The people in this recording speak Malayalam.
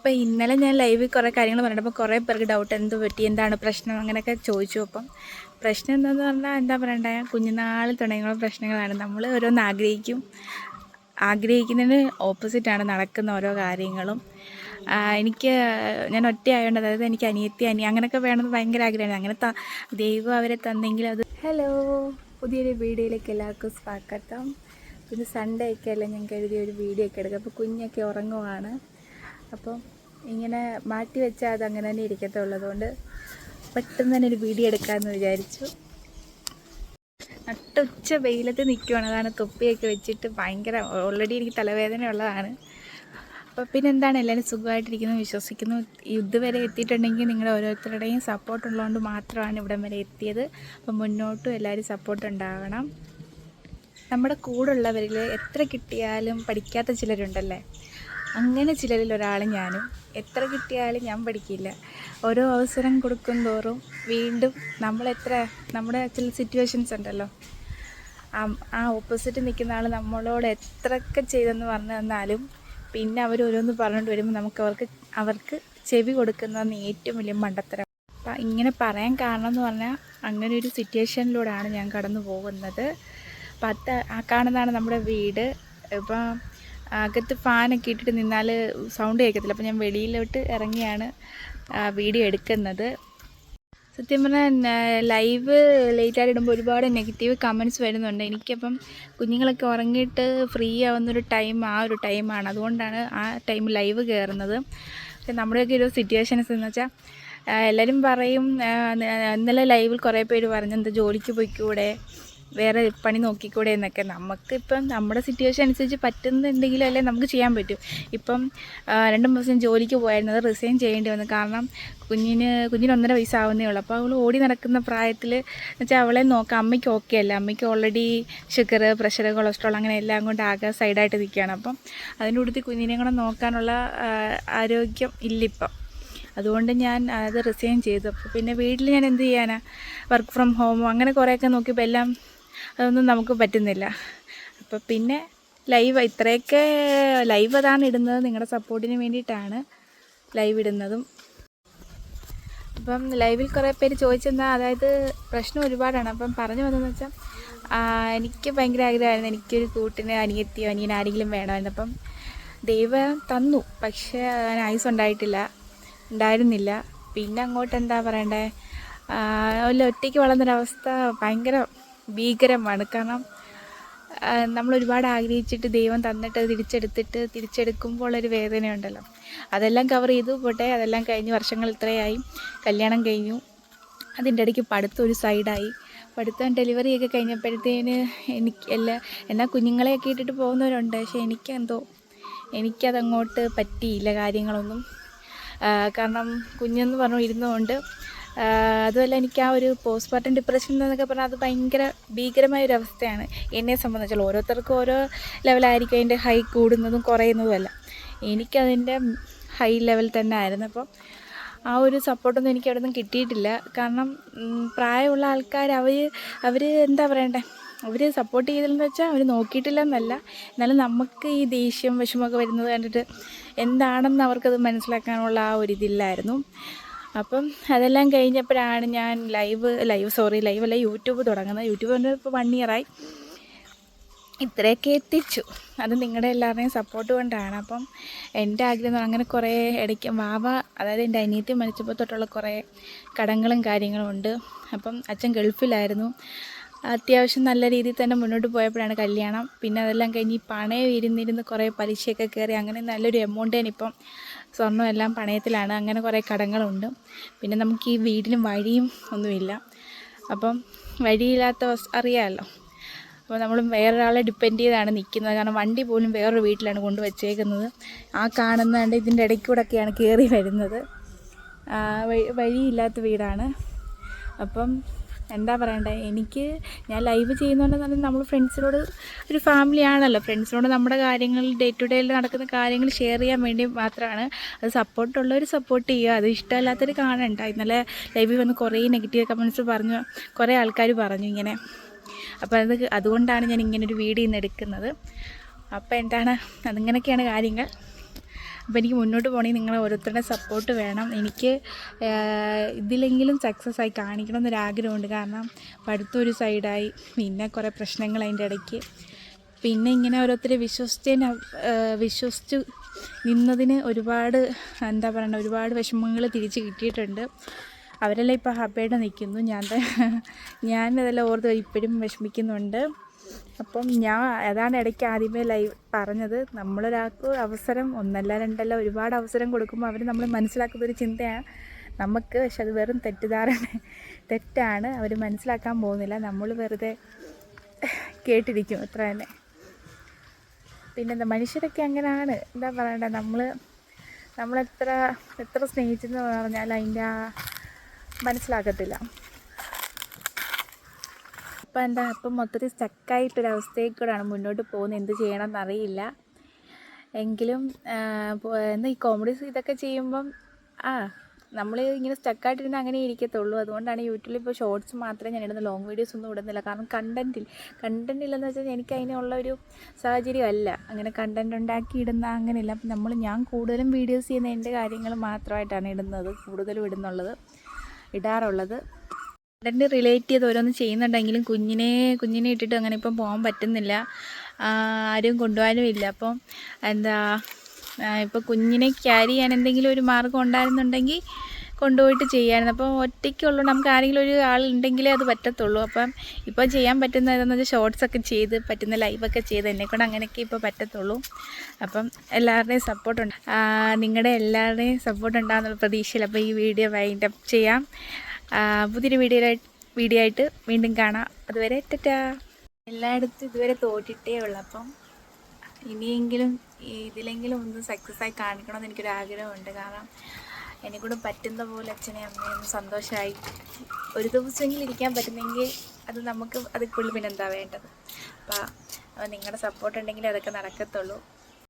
അപ്പം ഇന്നലെ ഞാൻ ലൈവിൽ കുറേ കാര്യങ്ങൾ പറഞ്ഞപ്പോൾ കുറേ പേർക്ക് ഡൗട്ട് എന്ത് പറ്റി എന്താണ് പ്രശ്നം അങ്ങനെയൊക്കെ ചോദിച്ചു. അപ്പം പ്രശ്നം എന്താണെന്ന് പറഞ്ഞാൽ എന്താ പറയണ്ടേ? കുഞ്ഞുനാളിൽ തുടങ്ങിയുള്ള പ്രശ്നങ്ങളാണ്. നമ്മൾ ഓരോന്ന് ആഗ്രഹിക്കും. ആഗ്രഹിക്കുന്നതിന് ഓപ്പോസിറ്റാണ് നടക്കുന്ന ഓരോ കാര്യങ്ങളും. എനിക്ക് ഞാൻ ഒറ്റയായതുകൊണ്ട് അതായത് എനിക്ക് അനിയത്തി അനി അങ്ങനെയൊക്കെ വേണമെന്ന് ഭയങ്കര ആഗ്രഹമാണ്. അങ്ങനെ ത ദൈവം അവരെ തന്നെങ്കിൽ അത് ഹലോ പുതിയൊരു വീഡിയോയിലേക്ക് എല്ലാവർക്കും സ്വാഗതം. പിന്നെ സൺഡേ ഒക്കെ അല്ലേ ഞങ്ങൾക്ക് എഴുതിയ ഒരു വീഡിയോ ഒക്കെ എടുക്കുക അപ്പോൾ കുഞ്ഞൊക്കെ ഉറങ്ങുവാണ്. അപ്പോൾ ഇങ്ങനെ മാറ്റി വെച്ചാൽ അത് അങ്ങനെ തന്നെ ഇരിക്കത്തുള്ളതുകൊണ്ട് പെട്ടെന്ന് തന്നെ ഒരു വീഡിയോ എടുക്കാമെന്ന് വിചാരിച്ചു. നട്ടുച്ച വെയിലത്ത് നിൽക്കുവാണ് അതാണ് തൊപ്പിയൊക്കെ വെച്ചിട്ട് ഭയങ്കര ഓൾറെഡി എനിക്ക് തലവേദന ഉള്ളതാണ്. അപ്പോൾ പിന്നെ എന്താണ്? എല്ലാവരും സുഖമായിട്ടിരിക്കുന്നു വിശ്വസിക്കുന്നു. ഇതുവരെ എത്തിയിട്ടുണ്ടെങ്കിൽ നിങ്ങളുടെ ഓരോരുത്തരുടെയും സപ്പോർട്ട് ഉള്ളതുകൊണ്ട് മാത്രമാണ് ഇവിടം വരെ എത്തിയത്. അപ്പോൾ മുന്നോട്ടും എല്ലാവരും സപ്പോർട്ട് ഉണ്ടാവണം. നമ്മുടെ കൂടെയുള്ളവരിൽ എത്ര കിട്ടിയാലും പഠിക്കാത്ത ചിലരുണ്ടല്ലേ? അങ്ങനെ ചിലരിൽ ഒരാൾ ഞാനും. എത്ര കിട്ടിയാലും ഞാൻ പഠിക്കില്ല. ഓരോ അവസരം കൊടുക്കും തോറും വീണ്ടും നമ്മളെത്ര നമ്മുടെ ചില സിറ്റുവേഷൻസ് ഉണ്ടല്ലോ. ആ- ഓപ്പോസിറ്റ് നിൽക്കുന്ന ആൾ നമ്മളോട് എത്രയൊക്കെ ചെയ്തെന്ന് പറഞ്ഞു തന്നാലും പിന്നെ അവർ ഓരോന്ന് പറഞ്ഞുകൊണ്ട് വരുമ്പോൾ നമുക്ക് അവർക്ക് അവർക്ക് ചെവി കൊടുക്കുന്നതെന്ന് ഏറ്റവും വലിയ മണ്ടത്തരം. അപ്പം ഇങ്ങനെ പറയാൻ കാരണം എന്ന് പറഞ്ഞാൽ അങ്ങനെ ഒരു സിറ്റുവേഷനിലൂടെയാണ് ഞാൻ കടന്നു പോകുന്നത്. അപ്പം അത് ആ കാണുന്നതാണ് നമ്മുടെ വീട്. ഇപ്പം അകത്ത് ഫാനൊക്കെ ഇട്ടിട്ട് നിന്നാൽ സൗണ്ട് കേൾക്കത്തില്ല. അപ്പോൾ ഞാൻ വെളിയിലോട്ട് ഇറങ്ങിയാണ് വീഡിയോ എടുക്കുന്നത്. സത്യം പറഞ്ഞാൽ ലൈവ് ലേറ്റായിട്ട് ഇടുമ്പോൾ ഒരുപാട് നെഗറ്റീവ് കമന്റ്സ് വരുന്നുണ്ട്. എനിക്കപ്പം കുഞ്ഞുങ്ങളൊക്കെ ഉറങ്ങിയിട്ട് ഫ്രീ ആവുന്നൊരു ടൈം ആ ഒരു ടൈമാണ് അതുകൊണ്ടാണ് ആ ടൈം ലൈവ് കയറുന്നത് പക്ഷേ നമ്മുടെയൊക്കെ ഒരു സിറ്റുവേഷൻസ് എന്ന് വെച്ചാൽ എല്ലാവരും പറയും ഇന്നലെ ലൈവിൽ കുറേ പേര് പറഞ്ഞു എന്താ ജോലിക്ക് പോയിക്കൂടെ? വേറെ പണി നോക്കിക്കൂടെ എന്നൊക്കെ. നമുക്കിപ്പം നമ്മുടെ സിറ്റുവേഷൻ അനുസരിച്ച് പറ്റുന്ന എന്തെങ്കിലും അല്ലേ നമുക്ക് ചെയ്യാൻ പറ്റും. ഇപ്പം രണ്ട് ദിവസം ജോലിക്ക് പോയായിരുന്നു. അത് റിസൈൻ ചെയ്യേണ്ടി വന്നു. കാരണം കുഞ്ഞിന് കുഞ്ഞിന് ഒന്നര വയസ്സാവുന്നേ ഉള്ളൂ. അപ്പോൾ അവൾ ഓടി നടക്കുന്ന പ്രായത്തിൽ വെച്ചാൽ അവളെ നോക്കാം. അമ്മയ്ക്ക് ഓക്കെ അല്ല? അമ്മയ്ക്ക് ഓൾറെഡി ഷുഗർ പ്രഷർ കൊളസ്ട്രോൾ അങ്ങനെ എല്ലാം കൊണ്ട് ആകെ സൈഡായിട്ട് നിൽക്കുകയാണ് അപ്പം അതിന്റെ കൂടുതൽ കുഞ്ഞിനെ കൂടെ നോക്കാനുള്ള ആരോഗ്യം ഇല്ലിപ്പം. അതുകൊണ്ട് ഞാൻ അത് റിസൈൻ ചെയ്തു. അപ്പോൾ പിന്നെ വീട്ടിൽ ഞാൻ എന്ത് ചെയ്യാനാണ് വർക്ക് ഫ്രം ഹോമോ അങ്ങനെ കുറേയൊക്കെ നോക്കിയപ്പോൾ എല്ലാം അതൊന്നും നമുക്ക് പറ്റുന്നില്ല. അപ്പോൾ പിന്നെ ലൈവ് ഇത്രയൊക്കെ ലൈവ് അതാണ് ഇടുന്നത്. നിങ്ങളുടെ സപ്പോർട്ടിന് വേണ്ടിയിട്ടാണ് ലൈവ് ഇടുന്നതും. അപ്പം ലൈവിൽ കുറേ പേര് ചോദിച്ചെന്താ? അതായത് പ്രശ്നം ഒരുപാടാണ്. അപ്പം പറഞ്ഞു വന്നതെന്ന് വെച്ചാൽ എനിക്ക് ഭയങ്കര ആഗ്രഹമായിരുന്നു. എനിക്കൊരു കൂട്ടിന് അനിയത്തിയോ അനിയൻ ആരെങ്കിലും വേണമായിരുന്നു. അപ്പം ദൈവം തന്നു. പക്ഷേ ആയുസ് ഉണ്ടായിട്ടില്ല. ഉണ്ടായിരുന്നില്ല. പിന്നെ അങ്ങോട്ട് എന്താ പറയണ്ടേ അല്ല ഒറ്റയ്ക്ക് വളർന്നൊരവസ്ഥ ഭയങ്കര ഭീകരമാണ്. കാരണം നമ്മൾ ഒരുപാട് ആഗ്രഹിച്ചിട്ട് ദൈവം തന്നിട്ട് തിരിച്ചെടുത്തിട്ട് തിരിച്ചെടുക്കുമ്പോൾ ഒരു വേദനയുണ്ടല്ലോ. അതെല്ലാം കവർ ചെയ്തു പോട്ടെ അതെല്ലാം കഴിഞ്ഞ് വർഷങ്ങൾ ഇത്രയായി. കല്യാണം കഴിഞ്ഞു. അതിന്റെ ഇടയ്ക്ക് പഠിത്തം ഒരു സൈഡായി പഠിത്തം ഡെലിവറി ഒക്കെ കഴിഞ്ഞപ്പോഴത്തേന് എനിക്ക് എല്ലാ എന്നാൽ കുഞ്ഞുങ്ങളെയൊക്കെ ഇട്ടിട്ട് പോകുന്നവരുണ്ട്. പക്ഷേ എനിക്കെന്തോ എനിക്കതങ്ങോട്ട് പറ്റിയില്ല കാര്യങ്ങളൊന്നും. കാരണം കുഞ്ഞെന്ന് പറഞ്ഞു ഇരുന്നുകൊണ്ട് അതുമല്ല എനിക്ക് ആ ഒരു പോസ്റ്റ്മോർട്ടം ഡിപ്രഷൻ എന്നൊക്കെ പറഞ്ഞാൽ അത് ഭയങ്കര ഭീകരമായ ഒരു അവസ്ഥയാണ് എന്നെ സംബന്ധിച്ചാൽ ഓരോരുത്തർക്കും ഓരോ ലെവലായിരിക്കും അതിന്റെ ഹൈ കൂടുന്നതും കുറയുന്നതും അല്ല എനിക്കതിന്റെ ഹൈ ലെവൽ തന്നെ ആയിരുന്നു അപ്പം ആ ഒരു സപ്പോർട്ടൊന്നും എനിക്ക് അവിടെ നിന്നും കിട്ടിയിട്ടില്ല. കാരണം പ്രായമുള്ള ആൾക്കാർ അവർ അവർ എന്താ പറയണ്ടേ? അവർ സപ്പോർട്ട് ചെയ്തില്ലെന്ന് വെച്ചാൽ അവർ നോക്കിയിട്ടില്ല എന്നല്ല എന്നാലും നമുക്ക് ഈ ദേഷ്യം വിഷമമൊക്കെ വരുന്നത് കണ്ടിട്ട് എന്താണെന്ന് അവർക്കത് മനസ്സിലാക്കാനുള്ള ആ ഒരു ഇതില്ലായിരുന്നു. അപ്പം അതെല്ലാം കഴിഞ്ഞപ്പോഴാണ് ഞാൻ ലൈവ് ലൈവ് സോറി ലൈവ് അല്ല യൂട്യൂബ് തുടങ്ങുന്നത്. യൂട്യൂബ് തന്നെ ഇപ്പോൾ വൺ ഇയറായി ഇത്രയൊക്കെ എത്തിച്ചു. അത് നിങ്ങളുടെ എല്ലാവരുടെയും സപ്പോർട്ട് കൊണ്ടാണ്. അപ്പം എന്റെ ആഗ്രഹം അങ്ങനെ കുറേ ഇടയ്ക്ക് വാവ അതായത് എന്റെ അനിയത്തി മരിച്ചപ്പോൾ തൊട്ടുള്ള കുറേ കടങ്ങളും കാര്യങ്ങളും ഉണ്ട്. അപ്പം അച്ഛൻ ഗൾഫിലായിരുന്നു. അത്യാവശ്യം നല്ല രീതിയിൽ തന്നെ മുന്നോട്ട് പോയപ്പോഴാണ് കല്യാണം. പിന്നെ അതെല്ലാം കഴിഞ്ഞ് ഈ പണയം ഇരുന്നിരുന്ന് കുറേ പലിശയൊക്കെ കയറി അങ്ങനെ നല്ലൊരു എമൗണ്ട് ഇപ്പം സ്വർണം എല്ലാം പണയത്തിലാണ്. അങ്ങനെ കുറേ കടങ്ങളുണ്ട്. പിന്നെ നമുക്ക് ഈ വീടിനും വഴിയും ഒന്നുമില്ല. അപ്പം വഴിയില്ലാത്ത അറിയാമല്ലോ. അപ്പോൾ നമ്മൾ വേറൊരാളെ ഡിപ്പെൻഡ് ചെയ്താണ് നിൽക്കുന്നത്. കാരണം വണ്ടി പോലും വേറൊരു വീട്ടിലാണ് കൊണ്ട് വച്ചേക്കുന്നത് ആ കാണുന്നതുകൊണ്ട് ഇതിന്റെ ഇടയ്ക്ക് കൂടെയൊക്കെയാണ് കയറി വരുന്നത്. വഴിയില്ലാത്ത വീടാണ്. അപ്പം എന്താ പറയണ്ടേ? എനിക്ക് ഞാൻ ലൈവ് ചെയ്യുന്നതുകൊണ്ട് തന്നെ നമ്മൾ ഫ്രണ്ട്സിനോട് ഒരു ഫാമിലി ആണല്ലോ. ഫ്രണ്ട്സിനോട് നമ്മുടെ കാര്യങ്ങൾ ഡേ ടു ഡേയിൽ നടക്കുന്ന കാര്യങ്ങൾ ഷെയർ ചെയ്യാൻ വേണ്ടി മാത്രമാണ് അത് സപ്പോർട്ടുള്ളവർ സപ്പോർട്ട് ചെയ്യുക. അത് ഇഷ്ടമല്ലാത്തവർ കാണണ്ട. ഇന്നലെ ലൈവിൽ വന്ന് കുറേ നെഗറ്റീവ് കമൻസ് പറഞ്ഞു. കുറേ ആൾക്കാർ പറഞ്ഞു ഇങ്ങനെ. അപ്പോൾ അത് അതുകൊണ്ടാണ് ഞാൻ ഇങ്ങനൊരു വീഡിയോ ഇന്ന് എടുക്കുന്നത്. അപ്പോൾ എന്താണ്? അതിങ്ങനെയൊക്കെയാണ് കാര്യങ്ങൾ. അപ്പോൾ എനിക്ക് മുന്നോട്ട് പോകണമെങ്കിൽ നിങ്ങളെ ഓരോരുത്തരുടെ സപ്പോർട്ട് വേണം. എനിക്ക് ഇതിലെങ്കിലും സക്സസ് ആയി കാണിക്കണം എന്നൊരാഗ്രഹമുണ്ട്. കാരണം പഠിത്തം ഒരു സൈഡായി പിന്നെ കുറേ പ്രശ്നങ്ങൾ അതിന്റെ ഇടയ്ക്ക്. പിന്നെ ഇങ്ങനെ ഓരോരുത്തരെ വിശ്വസിച്ചതിന് വിശ്വസിച്ചു നിന്നതിന് ഒരുപാട് എന്താ പറയണ്ട ഒരുപാട് വിഷമങ്ങൾ തിരിച്ച് കിട്ടിയിട്ടുണ്ട്. അവരെല്ലാം ഇപ്പോൾ ഹാപ്പിയായിട്ട് നിൽക്കുന്നു. ഞാൻ ഞാൻ അതെല്ലാം ഓർത്ത് ഇപ്പോഴും വിഷമിക്കുന്നുണ്ട്. അപ്പം ഞാൻ അതാണ് ഇടയ്ക്ക് ആദ്യമേ ലൈവ് പറഞ്ഞത്. നമ്മളൊരാൾക്ക് അവസരം ഒന്നല്ല രണ്ടല്ല ഒരുപാട് അവസരം കൊടുക്കുമ്പോൾ അവർ നമ്മൾ മനസ്സിലാക്കുന്ന ഒരു ചിന്തയാണ്. നമുക്ക് പക്ഷെ അത് വെറും തെറ്റിദ്ധാരണ. തെറ്റാണ്. അവർ മനസ്സിലാക്കാൻ പോകുന്നില്ല. നമ്മൾ വെറുതെ കേട്ടിരിക്കും. അത്ര തന്നെ. പിന്നെന്താ? മനുഷ്യരൊക്കെ അങ്ങനെയാണ്. എന്താ പറയണ്ട? നമ്മൾ നമ്മളെത്ര എത്ര സ്നേഹിച്ചെന്ന് പറഞ്ഞാൽ അതിന്റെ മനസ്സിലാക്കത്തില്ല. ഇപ്പം എന്താ ഇപ്പം മൊത്തത്തിൽ സ്റ്റക്കായിട്ടൊരവസ്ഥയിൽ കൂടെയാണ് മുന്നോട്ട് പോകുന്നത് എന്ത് ചെയ്യണം എന്നറിയില്ല എങ്കിലും എന്താ ഈ കോമഡീസ് ഇതൊക്കെ ചെയ്യുമ്പം ആ നമ്മൾ ഇങ്ങനെ സ്റ്റക്കായിട്ടിരുന്ന് അങ്ങനെ ഇരിക്കത്തുള്ളൂ. അതുകൊണ്ടാണ് യൂട്യൂബിൽ ഇപ്പോൾ ഷോർട്സ് മാത്രമേ ഞാൻ ഇടുന്ന ലോങ് വീഡിയോസ് ഒന്നും ഇടുന്നില്ല. കാരണം കണ്ടന്റിൽ കണ്ടന്റ് ഇല്ലെന്ന് വെച്ചാൽ എനിക്ക് അതിനുള്ള ഒരു സാഹചര്യം അല്ല. അങ്ങനെ കണ്ടന്റ് ഉണ്ടാക്കി ഇടുന്ന അങ്ങനെയല്ല. അപ്പം നമ്മൾ ഞാൻ കൂടുതലും വീഡിയോസ് ചെയ്യുന്ന എന്റെ കാര്യങ്ങൾ മാത്രമായിട്ടാണ് ഇടുന്നത് കൂടുതലും ഇടുന്നുള്ളത് ഇടാറുള്ളത്. കണ്ടന്റ് റിലേറ്റ് ചെയ്ത് ഓരോന്ന് ചെയ്യുന്നുണ്ടെങ്കിലും കുഞ്ഞിനെ കുഞ്ഞിനെ ഇട്ടിട്ട് അങ്ങനെ ഇപ്പം പോകാൻ പറ്റുന്നില്ല. ആരും കൊണ്ടുപോകാനും ഇല്ല. അപ്പം എന്താ ഇപ്പോൾ കുഞ്ഞിനെ ക്യാരി ചെയ്യാൻ എന്തെങ്കിലും ഒരു മാർഗം ഉണ്ടായിരുന്നുണ്ടെങ്കിൽ കൊണ്ടുപോയിട്ട് ചെയ്യാമായിരുന്നു അപ്പോൾ ഒറ്റയ്ക്കുള്ളൂ നമുക്ക് ആരെങ്കിലും ഒരു ആളുണ്ടെങ്കിലേ അത് പറ്റത്തുള്ളൂ. അപ്പം ഇപ്പോൾ ചെയ്യാൻ പറ്റുന്ന ഏതെന്ന് വെച്ചാൽ ഷോർട്സ് ഒക്കെ ചെയ്ത് പറ്റുന്ന ലൈവൊക്കെ ചെയ്ത് എന്നെക്കൊണ്ട് അങ്ങനെയൊക്കെ ഇപ്പോൾ പറ്റത്തുള്ളൂ. അപ്പം എല്ലാവരുടെയും സപ്പോർട്ടുണ്ട് നിങ്ങളുടെ എല്ലാവരുടെയും സപ്പോർട്ട് ഉണ്ടാകുന്നുള്ള പ്രതീക്ഷയിൽ അപ്പോൾ ഈ വീഡിയോ വൈൻഡപ്പ് ചെയ്യാം. പുതിയൊരു വീഡിയോ വീഡിയോ ആയിട്ട് വീണ്ടും കാണാം. അതുവരെ ടാറ്റാ. എല്ലായിടത്തും ഇതുവരെ തോറ്റിട്ടേ ഉള്ളൂ. അപ്പം ഇനിയെങ്കിലും ഇതിലെങ്കിലും ഒന്ന് സക്സസ് ആയി കാണിക്കണമെന്ന് എനിക്കൊരു ആഗ്രഹമുണ്ട്. കാരണം എന്നെക്കൂടെ പറ്റുന്ന പോലെ അച്ഛനെ അമ്മയും സന്തോഷമായി ഒരു ദിവസമെങ്കിലും ഇരിക്കാൻ പറ്റുന്നെങ്കിൽ അത് നമുക്ക് കൂടുതൽ പിന്നെന്താ വേണ്ടത്? അപ്പോൾ നിങ്ങളുടെ സപ്പോർട്ട് ഉണ്ടെങ്കിൽ അതൊക്കെ നടക്കത്തുള്ളൂ.